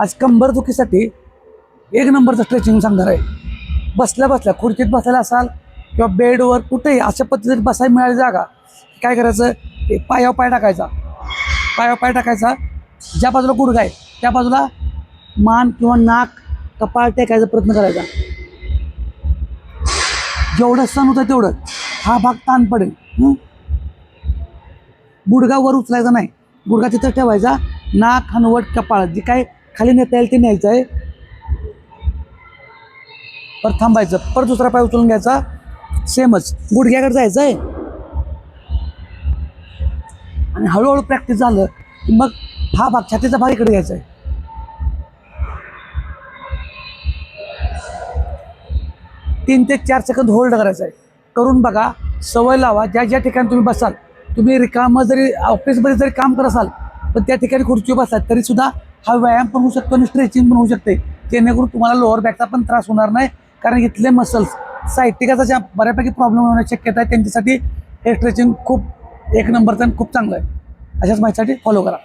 आज कंबर दुखीसाठी एक नंबरचं स्ट्रेचिंग सांगणार आहे. बसल्या बसल्या खुर्चीत बसायला असाल किंवा बेडवर कुठेही अशा पद्धतीने बसायला मिळाली जागा काय करायचं? हे पायावर पाय टाकायचा. पायावर पाय टाकायचा. ज्या बाजूला गुडघा आहे त्या बाजूला मान किंवा नाक कपाळ टेकायचा प्रयत्न करायचा. जेवढं सण होतं तेवढं हा भाग ताण पडेल. गुडघा वर उचलायचा नाही. गुडघा तिथं ठेवायचा. नाक हनवट कपाळ जे काय खाली नेता येईल ते न्यायचं आहे. परत थांबायचं परत दुसरा पाय उचलून घ्यायचा. सेमच गुडघ्याकडे जायचं आहे. आणि हळूहळू प्रॅक्टिस झालं की मग हा भाग छातीचा भाग इकडे घ्यायचा आहे. तीन ते चार सेकंद होल्ड करायचं आहे. करून बघा सवय लावा. ज्या ज्या ठिकाणी तुम्ही बसाल तुम्ही रिकामं जरी ऑफिसमध्ये जरी काम करत असाल पण त्या ठिकाणी खुर्ची बसतात तरी सुद्धा हा व्यायाम पण होऊ शकतो आणि स्ट्रेचिंग पण होऊ शकते. जेणेकरून तुम्हाला लोअर बॅकचा पण त्रास होणार नाही कारण इथले मसल्स साहित्यिकाचा ज्या बऱ्यापैकी प्रॉब्लेम होण्याची शक्यता आहे. त्यांच्यासाठी हे स्ट्रेचिंग खूप एक नंबरचं आणि खूप चांगलं आहे. अशाच माहितीसाठी फॉलो करा.